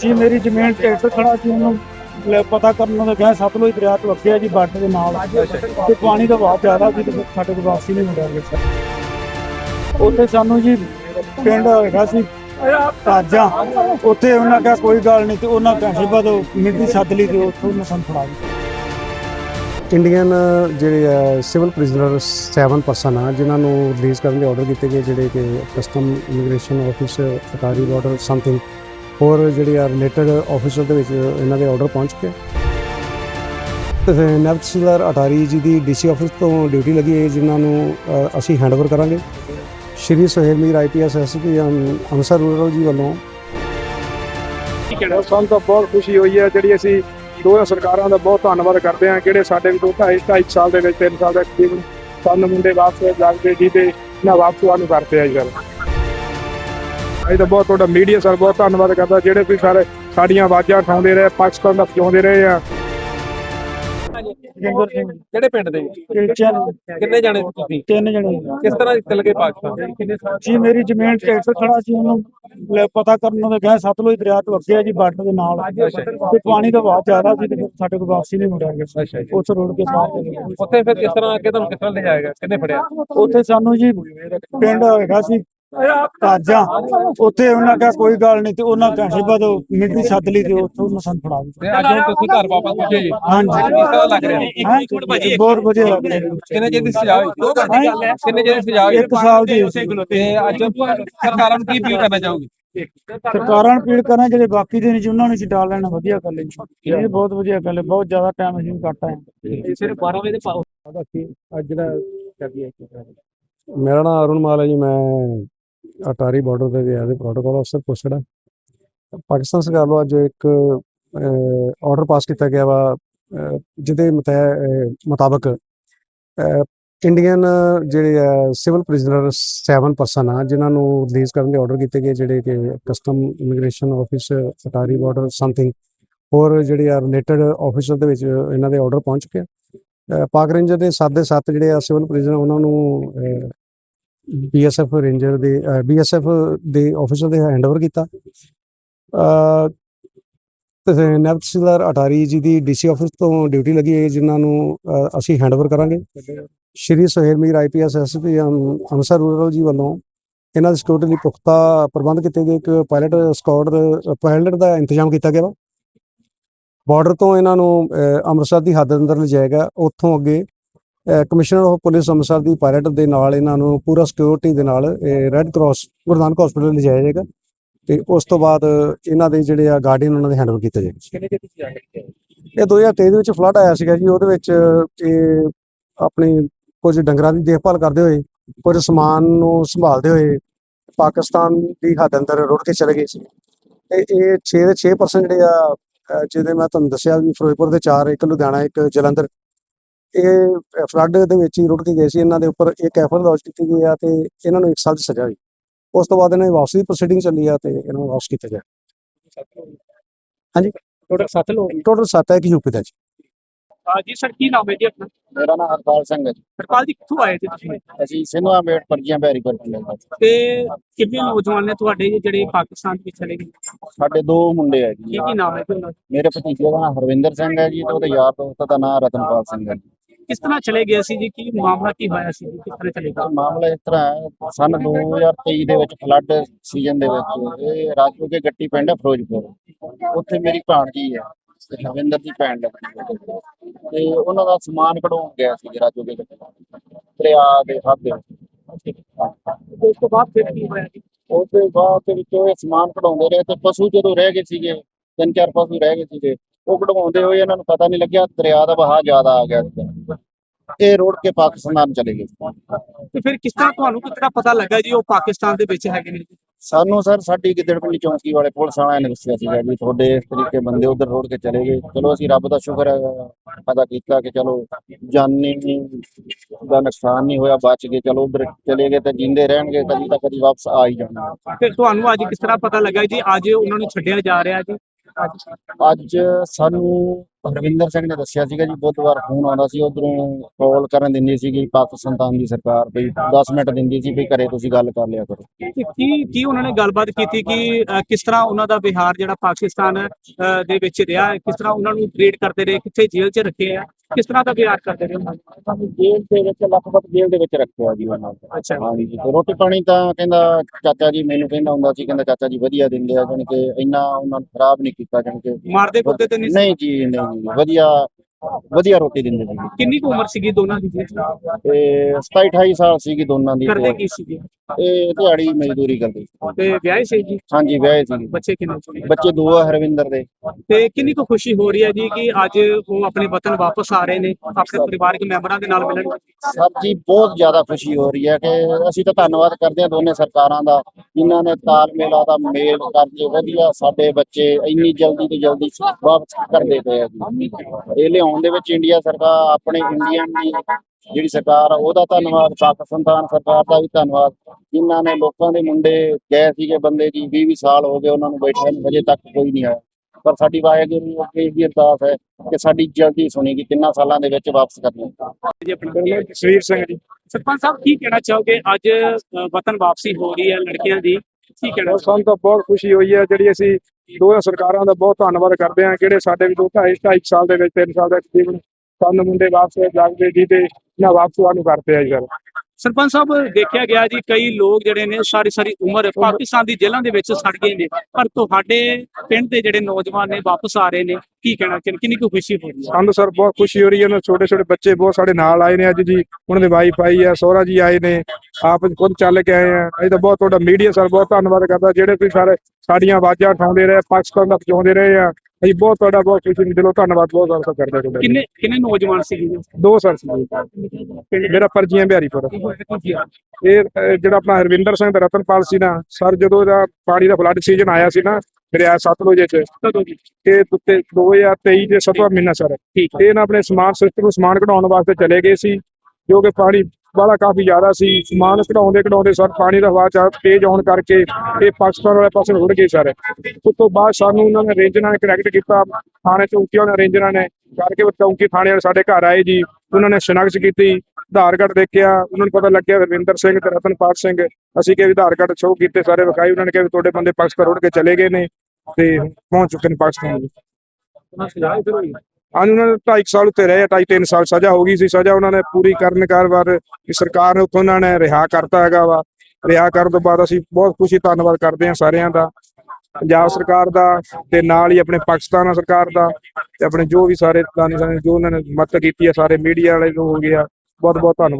ਜੀ, ਮੇਰੀ ਜ਼ਮੀਨ ਟਰੈਕਟਰ ਖੜਾ ਸੀ, ਉਹਨੂੰ ਲੈ ਪਤਾ ਕਰਨ ਨੂੰ ਗਿਆ ਸਤਲੁਜ ਦਰਿਆ ਤੋਂ ਅੱਗੇ ਆ ਜੀ ਬੱਟ ਦੇ ਨਾਲ। ਤੇ ਪਾਣੀ ਦਾ ਵਹਾਅ ਜ਼ਿਆਦਾ ਸੀ, ਤੇ ਫਿਰ ਸਾਡੇ ਕੋਲ ਵਾਪਸੀ ਨਹੀਂ ਮੁੜਿਆ ਗਿਆ ਉੱਥੇ ਸਾਨੂੰ ਜੀ, ਪਿੰਡ ਹੈਗਾ ਸੀ ਤਾਜਾ ਉੱਥੇ ਉਹਨਾਂ ਕਿਹਾ, ਕੋਈ ਗੱਲ ਨਹੀਂ, ਤੇ ਉਹਨਾਂ ਪੈਸੇ ਬਾਅਦ ਮਿੱਟੀ ਸੱਦ ਲਈ, ਤੇ ਉੱਥੋਂ ਉਹਨਾਂ ਸਾਨੂੰ ਫੜਾ ਦਿੱਤੀ। ਇੰਡੀਅਨ, ਜਿਹੜੇ ਆ, ਸਿਵਲ ਪ੍ਰਿਜ਼ਨਰ 7 ਪਰਸਨ ਆ, ਜਿਨ੍ਹਾਂ ਨੂੰ ਰਿਲੀਜ਼ ਕਰਨ ਦੇ ਆਰਡਰ ਕੀਤੇ ਗਏ, ਜਿਹੜੇ ਕਿ ਕਸਟਮ ਇਮੀਗ੍ਰੇਸ਼ਨ ਆਫਿਸ ਸਰਕਾਰੀ ਬਾਰਡਰ ਸਮਥਿੰਗ ਹੋਰ ਜਿਹੜੇ ਆ ਰਿਲੇਟਡ ਆਫਿਸਰ ਦੇ ਵਿੱਚ ਇਹਨਾਂ ਦੇ ਆਰਡਰ ਪਹੁੰਚ ਕੇ ਤੇ ਨਾਇਬ ਅਟਾਰੀ ਜੀ ਦੀ ਡੀਸੀ ਆਫਿਸ ਤੋਂ ਡਿਊਟੀ ਲੱਗੀ ਹੈ ਜਿਨ੍ਹਾਂ ਨੂੰ ਅ, ਅਸੀਂ ਹੈਂਡਓਵਰ ਕਰਾਂਗੇ। Shri Suhail Mir IPS SP Amritsar rural ji ਵੱਲੋਂ। ਸਾਨੂੰ ਤਾਂ ਬਹੁਤ ਖੁਸ਼ੀ ਹੋਈ ਹੈ ਜਿਹੜੀ ਅਸੀਂ ਦੋਹਾਂ ਸਰਕਾਰਾਂ ਦਾ ਬਹੁਤ ਧੰਨਵਾਦ ਕਰਦੇ ਹਾਂ ਜਿਹੜੇ ਸਾਡੇ ਦੋ ਢਾਈ ਢਾਈ ਸਾਲ ਦੇ ਵਿੱਚ ਤਿੰਨ ਸਾਲ ਦੇ ਤਕਰੀਬਨ ਸਾਨੂੰ ਮੁੰਡੇ ਵਾਪਸ ਲੱਗਦੇ ਜੀ ਤੇ ਨਾ ਵਾਪਸ ਸਾਨੂੰ ਕਰਦੇ ਆ ਜੀ। ਗੱਲ ਅਸੀਂ ਤਾਂ ਬਹੁਤ ਤੁਹਾਡਾ ਮੀਡੀਆ ਸਰ ਬਹੁਤ ਧੰਨਵਾਦ ਕਰਦਾ ਜਿਹੜੇ ਤੁਸੀਂ ਸਾਰੇ ਸਾਡੀਆਂ ਆਵਾਜ਼ਾਂ ਉਠਾਉਂਦੇ ਰਹੇ ਪਾਕਿਸਤਾਨ ਦਾ ਪਹੁੰਚਾਉਂਦੇ ਰਹੇ ਆ। ਜਿੰਦਰ ਸਿੰਘ। ਕਿਹੜੇ ਪਿੰਡ ਦੇ? ਕਿਲਚਰ ਕਿੰਨੇ ਜਾਣੇ ਸੀ ਤੁਸੀਂ? ਤਿੰਨ ਜਣੇ। ਕਿਸ ਤਰ੍ਹਾਂ ਚੱਲ ਗਏ ਪਾਕਿਸਤਾਨ? ਕਿੰਨੇ ਸਾਲ? ਜੀ ਮੇਰੀ ਜ਼ਮੀਨ ਟਰੈਕਟਰ ਖੜਾ ਸੀ ਉਹਨੂੰ ਲੈ ਪਤਾ ਕਰਨ ਨੂੰ ਗਿਆ ਸਤਲੁਜ ਦਰਿਆ ਤੋਂ ਅੱਗੇ ਆ ਜੀ ਬੱਟ ਦੇ ਨਾਲ। ਤੇ ਪਾਣੀ ਦਾ ਵਹਾਅ ਜ਼ਿਆਦਾ ਸੀ ਤੇ ਫਿਰ ਸਾਡੇ ਕੋਲ ਵਾਪਸੀ ਨਹੀਂ ਮੁੜਿਆ ਗਿਆ ਉਸ ਰੋਡ ਚਲੇ ਗਏ ਉੱਥੇ ਫਿਰ ਕਿਸ ਤਰ੍ਹਾਂ ਅੱਗੇ ਤੁਹਾਨੂੰ ਕਿਸ ਤਰ੍ਹਾਂ ਲਿਜਾਏਗਾ ਕਿੰਨੇ ਫੜਿਆ? ਉੱਥੇ ਸਾਨੂੰ ਜੀ ਪਿੰਡ ਹੈਗਾ ਸੀ ਉੱਥੇ ਉਹਨਾਂ ਕਿਹਾ ਕੋਈ ਗੱਲ ਨਹੀਂ ਤੇ ਉਹਨਾਂ ਪੈਸੇ ਬਾਅਦ ਮਿੱਟੀ ਸੱਦ ਲਈ ਤੇ ਉੱਥੋਂ ਉਹਨਾਂ ਸਾਨੂੰ ਫੜਾ ਦਿੱਤੀ। ਤੇ ਅੱਜ ਹੁਣ ਤੁਸੀਂ ਘਰ ਵਾਪਸ ਪਹੁੰਚੇ ਜੀ। ਹਾਂਜੀ। ਕਿਸ ਤਰ੍ਹਾਂ ਲੱਗ ਰਿਹਾ ਹੈਂ? ਬਹੁਤ ਵਧੀਆ ਲੱਗ ਰਿਹਾ। ਜੀ। ਕਿੰਨੇ ਚਿਰ ਦੀ ਸਜ਼ਾ ਹੋਈ? ਹੈਂ? ਕਿੰਨੇ ਦੀ ਸਜ਼ਾ ਹੋਈ? ਇੱਕ ਸਾਲ ਦੀ ਤੇ ਅੱਜ ਸਰਕਾਰਾਂ ਨੂੰ ਕੀ ਅਪੀਲ ਕਰਨਾ ਚਾਹੋਗੇ? ਸਰਕਾਰਾਂ ਨੂੰ ਅਪੀਲ ਕਰਾਂ ਜਿਹੜੇ ਬਾਕੀ ਦੇ ਨੇ ਜੀ ਉਹਨਾਂ ਨੂੰ ਛਡਾ ਲੈਣਾ ਵਧੀਆ ਗੱਲ ਹੈ ਜੀ। ਇਹ ਬਹੁਤ ਵਧੀਆ ਗੱਲ ਹੈ ਬਹੁਤ ਜ਼ਿਆਦਾ ਟਾਈਮ ਅਸੀਂ ਕੱਟ ਆਏ ਸਿਰਫ 12 ਵਜੇ ਦੇ ਪਾਓ ਅੱਜ ਜਿਹੜਾ ਮੇਰਾ ਨਾਮ ਅਰੁਣ ਮਾਲ ਹੈ ਜੀ ਮੈਂ ਅਟਾਰੀ ਬਾਰਡਰ ਤੇ ਗਿਆ ਦੇ ਪ੍ਰੋਟੋਕਾਲ ਅਫਸਰ ਪੋਸਟਡ ਆ ਪਾਕਿਸਤਾਨ ਸਰਕਾਰ ਵੱਲੋਂ ਅੱਜ ਇੱਕ ਆਰਡਰ ਪਾਸ ਕੀਤਾ ਗਿਆ ਵਾ ਜਿਹਦੇ ਮਤੈ- ਮੁਤਾਬਕ ਇੰਡੀਅਨ ਜਿਹੜੇ ਆ ਸਿਵਲ ਪ੍ਰਿਜ਼ਨਰ 7 ਪਰਸਨ ਆ, ਜਿਨ੍ਹਾਂ ਨੂੰ ਰਿਲੀਜ਼ ਕਰਨ ਦੇ ਆਰਡਰ ਕੀਤੇ ਗਏ, ਜਿਹੜੇ ਕਿ custom immigration office Attari border something ਹੋਰ ਜਿਹੜੇ ਆ ਰਿਲੇਟਡ ਆਫਿਸਰ ਦੇ ਵਿੱਚ ਇਹਨਾਂ ਦੇ ਆਰਡਰ ਪਹੁੰਚ ਚੁੱਕੇ ਆ। ਪਾਕ ਰੇਂਜਰ ਦੇ 7 ਦੇ 7 ਜਿਹੜੇ ਆ ਸਿਵਲ ਪ੍ਰਿਜ਼ਨਰ ਉਹਨਾਂ ਨੂੰ ਬੀਐਸਐਫ ਰੇਂਜਰ ਦੇ ਬੀਐਸਐਫ ਦੇ ਆਫੀਸਰ ਦੇ ਹੈਂਡਓਵਰ ਕੀਤਾ। ਅਹ ਤੇ ਅਟਾਰੀ ਜੀ ਦੀ ਡੀਸੀ ਆਫਿਸ ਤੋਂ ਡਿਊਟੀ ਲੱਗੀ ਹੈ ਜਿਨ੍ਹਾਂ ਨੂੰ ਅਹ, ਅਸੀਂ ਹੈਂਡਓਵਰ ਕਰਾਂਗੇ। Shri Suhail Mir IPS SP Amritsar rural ji ਵੱਲੋਂ ਇਹਨਾਂ ਦੇ ਸਿਕਿਉਰਿਟੀ ਲਈ ਪੁਖਤਾ ਪ੍ਰਬੰਧ ਕੀਤੇ ਗਏ। ਇੱਕ ਪਾਇਲਟ ਸਕਾਡ ਪਾਇਲਟ ਦਾ ਇੰਤਜ਼ਾਮ ਕੀਤਾ ਗਿਆ ਵਾ। ਬਾਰਡਰ ਤੋਂ ਇਹਨਾਂ ਨੂੰ ਅੰਮ੍ਰਿਤਸਰ ਦੀ ਹੱਦ ਅੰਦਰ ਲਿਜਾਏਗਾ ਉੱਥੋਂ ਅੱਗੇ ਕਮਿਸ਼ਨਰ ਆਫ ਪੁਲਿਸ ਅੰਮ੍ਰਿਤਸਰ ਦੀ ਪਾਇਲਟ ਦੇ ਨਾਲ ਇਹਨਾਂ ਨੂੰ ਪੂਰਾ ਸਿਕਿਉਰਿਟੀ ਦੇ ਨਾਲ red cross Guru Nanak hospital ਲਿਜਾਇਆ ਜਾਏਗਾ ਤੇ ਉਸ ਤੋਂ ਬਾਅਦ ਇਹਨਾਂ ਦੇ ਜਿਹੜੇ ਆ ਗਾਰਡੀਅਨ ਉਹਨਾਂ ਦੇ ਹੈਂਡਓਵਰ ਕੀਤੇ ਹੋਈ ਇਹ 2023 ਦੇ ਵਿੱਚ ਫਲੱਡ ਆਇਆ ਸੀਗਾ ਜੀ ਉਹਦੇ ਵਿੱਚ ਇਹ ਆਪਣੀ ਕੁਝ ਡੰਗਰਾਂ ਦੀ ਦੇਖਭਾਲ ਕਰਦੇ ਹੋਏ ਕੁਝ ਸਮਾਨ ਨੂੰ ਸੰਭਾਲਦੇ ਹੋਏ ਪਾਕਿਸਤਾਨ ਦੀ ਹੱਦ ਅੰਦਰ ਰੁੜ ਕੇ ਚਲੇ ਗਏ ਸੀ। ਤੇ ਇਹ 6 ਦੇ 6% ਜਿਹੜੇ ਆ ਜਿਹਦੇ ਮੈਂ ਤੁਹਾਨੂੰ ਦੱਸਿਆ ਵੀ ਫਿਰੋਜ਼ਪੁਰ ਦੇ 4 ਇੱਕ ਲੁਧਿਆਣਾ ਇੱਕ ਜਲੰਧਰ ਇਹ ਫਲੱਡ ਦੇ ਵਿੱਚ ਹੀ ਰੁੜ ਕੇ ਗਏ ਸੀ ਇਹਨਾਂ ਦੇ ਉੱਪਰ ਇੱਕ ਐਫਆਰ ਲੌਂਚ ਕੀਤੀ ਗਈ ਆ ਤੇ ਇਹਨਾਂ ਨੂੰ 1 ਸਾਲ ਦੀ ਸਜ਼ਾ ਹੋਈ। ਉਸ ਤੋਂ ਬਾਅਦ ਇਹਨਾਂ ਦੀ ਵਾਪਸੀ ਦੀ ਪ੍ਰੋਸੀਡਿੰਗ ਚੱਲੀ ਆ ਤੇ ਇਹਨਾਂ ਨੂੰ ਵਾਪਸ ਕੀਤਾ ਗਿਆ। ਹਾਂਜੀ? ਟੋਟਲ 7 ਲੋਕ ਟੋਟਲ 7 ਹੈ ਕਿ ਯੂਪੀ ਦਾ ਜੀ। ਜੀ ਸਰ ਕੀ ਨਾਮ ਹੈ ਜੀ ਆਪਣਾ? ਮੇਰਾ ਨਾਮ ਹਰਪਾਲ ਸਿੰਘ ਹੈ ਜੀ। ਸਰਪਾਲ ਜੀ ਕਿੱਥੋਂ ਆਏ ਜੀ ਤੁਸੀਂ? ਅਸੀਂ ਸਿੰਘਾ ਮੇਟ ਪਰਜੀਆਂ ਬੈਰੀ ਕਰਦੇ ਹਾਂ। ਤੇ ਕਿੰਨੇ ਨੌਜਵਾਨ ਨੇ ਤੁਹਾਡੇ ਜਿਹੜੇ ਪਾਕਿਸਤਾਨ ਵਿੱਚ ਚਲੇ ਗਏ? ਸਾਡੇ ਦੋ ਮੁੰਡੇ ਆ ਕੀ ਜੀ। ਕੀ ਨਾਮ ਹੈ ਜੀ ਉਹਨਾਂ ਦਾ? ਮੇਰੇ ਭਤੀਜੇ ਦਾ ਨਾਮ ਹਰਵਿੰਦਰ ਸਿੰਘ ਹੈ ਜੀ ਤੇ ਉਹਦੇ ਯਾਰ ਦੋਸਤ ਦਾ ਨਾਮ ਰਤਨਪਾਲ ਸਿੰਘ ਹੈ ਜੀ। ਕਿਸ ਤਰ੍ਹਾਂ ਚਲੇ ਗਏ ਸੀ ਜੀ? ਕੀ ਮਾਮਲਾ ਕੀ ਹੋਇਆ ਸੀ ਜੀ? ਕਿਸ ਤਰ੍ਹਾਂ ਚਲੇ ਤਾਂ ਗਏ ਮਾਮਲਾ ਇਸ ਤਰ੍ਹਾਂ ਹੈ ਸਨ 2023 ਦੇ ਵਿੱਚ ਫਲੱਡ ਸੀਜ਼ਨ ਦੇ ਵਿੱਚ ਇਹ ਰਾਜੂ ਕੇ ਗੱਟੀ ਪਿੰਡ ਹੈ ਫਿਰੋਜ਼ਪੁਰ। ਉੱਥੇ ਮੇਰੀ ਭਾਣਜੀ ਹੈ ਤੇ ਹਰਵਿੰਦਰ ਦੀ ਭੈਣ ਲੱਗਦੀ ਤੇ ਉਹਨਾਂ ਦਾ ਸਮਾਨ ਕਢਾਉਣ ਗਿਆ ਸੀ ਰਾਜੂ ਕੇ ਦਰਿਆ ਦੇ ਹੱਥ ਦੇ ਵਿੱਚ। ਉਸ ਤੋਂ ਬਾਅਦ ਫਿਰ ਕੀ ਹੋਇਆ ਜੀ? ਉਸ ਦੇ ਬਾਅਦ ਦੇ ਵਿੱਚ ਇਹ ਸਮਾਨ ਕਢਾਉਂਦੇ ਰਹੇ ਤੇ ਪਸ਼ੂ ਜਦੋਂ ਰਹਿ ਗਏ ਸੀਗੇ ਤਿੰਨ ਚਾਰ ਪਸ਼ੂ ਰਹਿ ਗਏ ਸੀਗੇ ਉਹ ਕਢਵਾਉਂਦੇ ਹੋਏ ਇਹਨਾਂ ਨੂੰ ਪਤਾ ਨਹੀਂ ਲੱਗਿਆ ਦਰਿਆ ਦਾ ਵਹਾਅ ਜ਼ਿਆਦਾ ਆ ਗਿਆ ਸੀ ਇਹ ਰੋਡ ਕੇ ਪਾਕਿਸਤਾਨ ਚਲੇ ਗਏ। ਤੇ ਫਿਰ ਕਿਸ ਤਰ੍ਹਾਂ ਤੁਹਾਨੂੰ ਤਰ੍ਹਾਂ ਪਤਾ ਲੱਗਾ ਜੀ ਉਹ ਪਾਕਿਸਤਾਨ ਦੇ ਵਿੱਚ ਹੈਗੇ ਨੇ? ਸਾਨੂੰ ਸਰ ਸਾਡੀ ਗਿੱਦੜਪਿੰਡੀ ਚੌਂਕੀ ਵਾਲੇ ਪੁਲਿਸ ਵਾਲਿਆਂ ਨੇ ਦੱਸਿਆ ਸੀਗਾ ਵੀ ਤੁਹਾਡੇ ਇਸ ਤਰੀਕੇ ਬੰਦੇ ਉਧਰ ਰੋਡ ਕੇ ਚਲੇ ਗਏ। ਚਲੋ ਅਸੀਂ ਰੱਬ ਦਾ ਸ਼ੁਕਰ ਹੈ ਪਤਾ ਕੀਤਾ ਕਿ ਚਲੋ ਜਾਨੀ ਦਾ ਨੁਕਸਾਨ ਨਹੀਂ ਹੋਇਆ ਬਚ ਗਏ। ਚਲੋ ਉਧਰ ਚਲੇ ਗਏ ਤੇ ਜਿੰਦੇ ਰਹਿਣਗੇ ਕਦੀ ਤਾਂ ਕਦੀ ਵਾਪਸ ਆ ਹੀ ਜਾਣਾ ਫਿਰ ਤੁਹਾਨੂੰ ਅੱਜ ਕਿਸ ਤਰ੍ਹਾਂ ਪਤਾ ਲੱਗਾ ਜੀ ਅੱਜ ਉਹਨਾਂ ਨੂੰ ਛੱਡਿਆ ਜਾ ਰਿਹਾ ਜੀ? ਅੱਜ ਸਾਨੂੰ ਹਰਵਿੰਦਰ ਸਿੰਘ ਨੇ ਦੱਸਿਆ ਸੀਗਾ ਜੀ ਬੁੱਧਵਾਰ ਫੋਨ ਆਉਂਦਾ ਸੀ ਉਧਰੋਂ ਕਾਲ ਕਰਨ ਦਿੰਦੀ ਸੀਗੀ ਪਾਕਿਸਤਾਨ ਦੀ ਸਰਕਾਰ ਵੀ 10 ਮਿੰਟ ਦਿੰਦੀ ਸੀ ਵੀ ਘਰੇ ਤੁਸੀਂ ਗੱਲ ਕਰ ਲਿਆ ਕਰੋ। ਕੀ ਕੀ ਉਹਨਾਂ ਨੇ ਗੱਲਬਾਤ ਕੀਤੀ ਕਿ ਅਹ, ਕਿਸ ਤਰ੍ਹਾਂ ਉਹਨਾਂ ਦਾ ਵਿਹਾਰ ਜਿਹੜਾ ਪਾਕਿਸਤਾਨ ਅਹ, ਦੇ ਵਿੱਚ ਰਿਹਾ ਹੈ ਕਿਸ ਤਰ੍ਹਾਂ ਉਹਨਾਂ ਨੂੰ ਟ੍ਰੀਟ ਕਰਦੇ ਰਹੇ ਕਿੱਥੇ ਜੇਲ੍ਹ 'ਚ ਰੱਖੇ ਆ? ਕਿਸ ਤਰ੍ਹਾਂ ਦਾ ਵਿਹਾਰ ਕਰਦੇ ਰਹੇ ਉਹਨਾਂ ਨਾਲ? ਸਾਨੂੰ ਜੇਲ੍ਹ ਦੇ ਵਿੱਚ ਲਖਪਤ ਜੇਲ੍ਹ ਦੇ ਵਿੱਚ ਰੱਖਿਆ ਜੀ ਉਹਨਾਂ ਨੇ ਅੱਛਾ ਹਾਂਜੀ ਤੇ ਰੋਟੀ ਪਾਣੀ ਤਾਂ ਕਹਿੰਦਾ ਚਾਚਾ ਜੀ ਮੈਨੂੰ ਕਹਿੰਦਾ ਹੁੰਦਾ ਸੀ ਕਹਿੰਦਾ ਚਾਚਾ ਜੀ ਵਧੀਆ ਦਿੰਦੇ ਆ ਜਾਣੀ ਕਿ ਇੰਨਾ ਉਹਨਾਂ ਨੂੰ ਖਰਾਬ ਨਹੀਂ ਕੀਤਾ ਜਾਣੀ ਕਿ ਮਾਰਦੇ ਕੁੱਤੇ ਤੇ ਨਹੀਂ ਸੀ? ਨਹੀਂ ਜੀ ਨਹੀਂ ਜੀ, ਵਧੀਆ ਵਧੀਆ ਰੋਟੀ ਦਿੰਦੇ ਸੀ। ਕਿੰਨੀ ਕੁ ਉਮਰ ਸੀਗੀ ਦੋਨਾਂ ਦੀ? ਜੀ? ਤੇ 27 28 ਸਾਲ ਸੀਗੀ ਦੋਨਾਂ ਦੀ। ਕਰਦੇ ਕੀ ਸੀਗੇ? ਇਹ ਦਿਹਾੜੀ ਮਜ਼ਦੂਰੀ ਕਰਦੇ। ਸੀ। ਤੇ ਵਿਆਹੇ ਸੀ ਜੀ? ਹਾਂਜੀ ਵਿਆਹੇ ਸੀ। ਬੱਚੇ ਕਿੰਨੇ ਸੀ? ਬੱਚੇ ਦੋ ਆ ਹਰਵਿੰਦਰ ਦੇ। ਤੇ ਕਿੰਨੀ ਕੁ ਖੁਸ਼ੀ ਹੋ ਰਹੀ ਹੈ ਜੀ ਕਿ ਅੱਜ ਉਹ ਆਪਣੇ ਵਤਨ ਵਾਪਸ ਆ ਰਹੇ ਨੇ ਆਪਣੇ ਪਰਿਵਾਰਕ ਮੈਂਬਰਾਂ ਦੇ ਨਾਲ ਮਿਲਣ? ਸਰ ਜੀ ਬਹੁਤ ਜ਼ਿਆਦਾ ਖੁਸ਼ੀ ਹੋ ਰਹੀ ਹੈ ਕਿ ਅਸੀਂ ਤਾਂ ਧੰਨਵਾਦ ਕਰਦੇ ਹਾਂ ਦੋਨੇ ਸਰਕਾਰਾਂ ਦਾ। ਜਿਨ੍ਹਾਂ ਨੇ ਤਾਲਮੇਲ ਦਾ ਮੇਲ ਕਰਕੇ ਵਧੀਆ ਸਾਡੇ ਬੱਚੇ ਇੰਨੀ ਜਲਦੀ ਤੋਂ ਜਲਦੀ ਵਾਪਸ ਕਰਦੇ ਪਏ ਆ ਜੀ। ਇਹ ਲਿਆਉਣ ਦੇ ਵਿੱਚ ਇੰਡੀਆ ਸਰਕਾਰ, ਆਪਣੇ ਇੰਡੀਅਨ ਦੀ ਜਿਹੜੀ ਸਰਕਾਰ ਆ, ਉਹਦਾ ਧੰਨਵਾਦ, ਪਾਕਿਸਤਾਨ ਸਰਕਾਰ ਦਾ ਵੀ ਧੰਨਵਾਦ। ਜਿਨ੍ਹਾਂ ਨੇ ਲੋਕਾਂ ਦੇ ਮੁੰਡੇ ਗਏ ਸੀਗੇ ਬੰਦੇ ਜੀ 20 20 ਸਾਲ ਹੋ ਗਏ ਉਹਨਾਂ ਨੂੰ ਬੈਠੇ ਨੂੰ ਹਜੇ ਤੱਕ ਕੋਈ ਨਹੀਂ ਆਇਆ। ਪਰ ਸਾਡੀ ਵਾਹਿਗੁਰੂ ਅੱਗੇ ਇਹ ਅਰਦਾਸ ਹੈ ਕਿ ਸਾਡੀ ਜਲਦੀ ਸੁਣੀਗੀ ਤਿੰਨਾਂ ਸਾਲਾਂ ਦੇ ਵਿੱਚ ਵਾਪਸ ਕਰਨੀ ਜੀ ਆਪਣਾ ਮੇਰਾ ਜਸਵੀਰ ਸਿੰਘ ਜੀ। ਸਰਪੰਚ ਸਾਹਿਬ ਕੀ ਕਹਿਣਾ ਚਾਹੋਗੇ? ਅੱਜ ਵਤਨ ਵਾਪਸੀ ਹੋ ਰਹੀ ਹੈ ਲੜਕਿਆਂ ਦੀ। ਕੀ ਕਹਿਣਾ ਸਾਨੂੰ ਤਾਂ ਬਹੁਤ ਖੁਸ਼ੀ ਹੋਈ ਹੈ ਜਿਹੜੀ ਅਸੀਂ ਦੋਹਾਂ ਸਰਕਾਰਾਂ ਦਾ ਬਹੁਤ ਧੰਨਵਾਦ ਕਰਦੇ ਹਾਂ ਜਿਹੜੇ ਸਾਡੇ ਵੀ ਦੋ ਢਾਈ ਢਾਈ ਸਾਲ ਦੇ ਵਿੱਚ ਤਿੰਨ ਸਾਲ ਦੇ ਤਕਰੀਬਨ ਸਾਨੂੰ ਮੁੰਡੇ ਵਾਪਸ ਲੱਗਦੇ ਜੀ ਤੇ ਨਾ ਵਾਪਸ ਸਾਨੂੰ ਕਰਦੇ ਆ ਜੀ ਸਰ। ਸਰਪੰਚ ਸਾਹਿਬ, ਦੇਖਿਆ ਗਿਆ ਜੀ, ਕਈ ਲੋਕ ਜਿਹੜੇ ਨੇ ਸਾਰੀ ਸਾਰੀ ਉਮਰ ਪਾਕਿਸਤਾਨ ਦੀ ਜੇਲ੍ਹਾਂ ਦੇ ਵਿੱਚ ਸੜ ਗਏ ਨੇ। ਪਰ ਤੁਹਾਡੇ ਪਿੰਡ ਦੇ ਜਿਹੜੇ ਨੌਜਵਾਨ ਨੇ ਵਾਪਸ ਆ ਰਹੇ ਨੇ, ਕੀ ਕਹਿਣਾ, ਕਿੰਨੀ ਕੁ ਖੁਸ਼ੀ ਹੋ ਰਹੀ ਹੈ? ਸਾਨੂੰ ਸਰ ਬਹੁਤ ਖੁਸ਼ੀ ਹੋ ਰਹੀ ਹੈ। ਉਹਨਾਂ ਛੋਟੇ ਛੋਟੇ ਬੱਚੇ ਬਹੁਤ ਸਾਡੇ ਨਾਲ ਆਏ ਨੇ ਅੱਜ ਜੀ। ਉਹਨਾਂ ਦੇ ਵਾਈਫ ਆਈ ਹੈ ਸੋਹਰਾ ਜੀ ਆਏ ਨੇ। ਆਪ ਖੁਦ ਚੱਲ ਕੇ ਆਏ ਆ। ਅਸੀਂ ਤਾਂ ਬਹੁਤ ਤੁਹਾਡਾ ਮੀਡੀਆ ਸਰ ਬਹੁਤ ਧੰਨਵਾਦ ਕਰਦਾ। ਜਿਹੜੇ ਤੁਸੀਂ ਸਾਰੇ ਸਾਡੀਆਂ ਆਵਾਜ਼ਾਂ ਉਠਾਉਂਦੇ ਰਹੇ, ਪਾਕਿਸਤਾਨ ਦਾ ਪਹੁੰਚਾਉਂਦੇ ਰਹੇ ਆ। ਅਸੀਂ ਬਹੁਤ ਤੁਹਾਡਾ ਬਹੁਤ ਖੁਸ਼ੀ ਦਿਲੋਂ ਧੰਨਵਾਦ ਬਹੁਤ ਜ਼ਿਆਦਾ ਕਰਦੇ ਹਾਂ ਤੁਹਾਡਾ ਕਿੰਨੇ ਕਿੰਨੇ ਨੌਜਵਾਨ ਸੀ ਜੀ ਦੋ ਸਰ ਸੀ। ਮੇਰਾ ਪਰਜੀਆਂ ਬਿਹਾਰੀਪੁਰ। ਇਹ ਅਹ, ਜਿਹੜਾ ਆਪਣਾ ਹਰਵਿੰਦਰ ਸਿੰਘ ਤੇ ਰਤਨਪਾਲ ਸੀ ਨਾ ਸਰ ਜਦੋਂ ਦਾ ਪਾਣੀ ਦਾ ਫਲੱਡ ਸੀਜ਼ਨ ਆਇਆ ਸੀ ਨਾ ਦਰਿਆ ਸਤਲੁਜ ਚ। ਕਦੋਂ ਦੀ ਇਹ ਉੱਤੇ 2023 ਦੇ ਸਤਵਾਂ ਮਹੀਨਾ ਸਰ। ਠੀਕ ਇਹ ਨਾ ਆਪਣੇ ਸਮਾਨ ਸਿਸਟਮ ਨੂੰ ਸਮਾਨ ਕਢਾਉਣ ਵਾਸਤੇ ਚਲੇ ਗਏ ਸੀ ਜੋ ਕਿ ਪਾਣੀ ਵਾਲਾ ਕਾਫੀ ਜ਼ਿਆਦਾ ਸੀ। ਸਮਾਨ ਕਢਾਉਂਦੇ ਕਢਾਉਂਦੇ ਸਰ ਪਾਣੀ ਦਾ ਹਵਾ ਚਾ ਤੇਜ਼ ਆਉਣ ਕਰਕੇ ਇਹ ਪਾਕਿਸਤਾਨ ਵਾਲੇ ਪਾਸੇ ਨੂੰ ਗਏ ਸਾਰੇ। ਉਸ ਤੋਂ ਬਾਅਦ ਸਾਨੂੰ ਉਹਨਾਂ ਨੇ ਰੇਂਜਰਾਂ ਨੇ ਕਨੈਕਟ ਕੀਤਾ। ਥਾਣੇ ਚੌਂਕੀਆਂ ਨੇ ਰੇਂਜਰਾਂ ਨੇ। ਕਰਕੇ ਉਹ ਚੌਂਕੀ ਥਾਣੇ ਵਾਲੇ ਸਾਡੇ ਘਰ ਆਏ ਜੀ। ਉਹਨਾਂ ਨੇ ਸ਼ਨਾਖਤ ਕੀਤੀ। ਆਧਾਰ ਕਾਰਡ ਦੇਖਿਆ। ਉਹਨਾਂ ਨੂੰ ਪਤਾ ਲੱਗਿਆ ਰਵਿੰਦਰ ਸਿੰਘ ਤੇ ਰਤਨਪਾਲ ਸਿੰਘ। ਅਸੀਂ ਕਿਹਾ ਵੀ ਆਧਾਰ ਕਾਰਡ ਸ਼ੋਅ ਕੀਤੇ ਸਾਰੇ ਵਿਖਾਈ ਉਹਨਾਂ ਨੇ ਕਿਹਾ ਵੀ ਤੁਹਾਡੇ ਬੰਦੇ ਪਾਕਿਸਤਾਨ ਰੁੜ ਕੇ ਚਲੇ ਗਏ ਨੇ ਤੇ ਪਹੁੰਚ ਚੁੱਕੇ ਨੇ ਪਾਕਿਸਤਾਨ ਜੀ ਹਾਂਜੀ, ਉਹਨਾਂ ਨੇ 2.5 ਸਾਲ ਉੱਤੇ ਰਹੇ 2.5 3 ਸਾਲ ਸਜ਼ਾ ਹੋ ਗਈ ਸੀ, ਸਜ਼ਾ ਉਹਨਾਂ ਨੇ ਪੂਰੀ ਕਰਨ ਕਾਰਵਾਰ ਕਿ ਸਰਕਾਰ ਨੇ ਉੱਥੋਂ ਉਹਨਾਂ ਨੇ ਰਿਹਾ ਕਰਤਾ ਹੈਗਾ ਵਾ। ਰਿਹਾ ਕਰਨ ਤੋਂ ਬਾਅਦ ਅਸੀਂ ਬਹੁਤ ਖੁਸ਼ੀ, ਧੰਨਵਾਦ ਕਰਦੇ ਹਾਂ ਸਾਰਿਆਂ ਦਾ। ਪੰਜਾਬ ਸਰਕਾਰ ਦਾ ਤੇ ਨਾਲ ਹੀ ਆਪਣੇ ਪਾਕਿਸਤਾਨ ਸਰਕਾਰ ਦਾ ਤੇ ਆਪਣੇ ਜੋ ਵੀ ਸਾਰੇ ਦਾਨੀ ਜੋ ਉਹਨਾਂ ਨੇ ਮਦਦ ਕੀਤੀ ਹੈ ਸਾਰੇ ਮੀਡੀਆ ਵਾਲੇ ਨੂੰ ਹੋ ਗਿਆ। ਬਹੁਤ ਬਹੁਤ ਧੰਨਵਾਦ।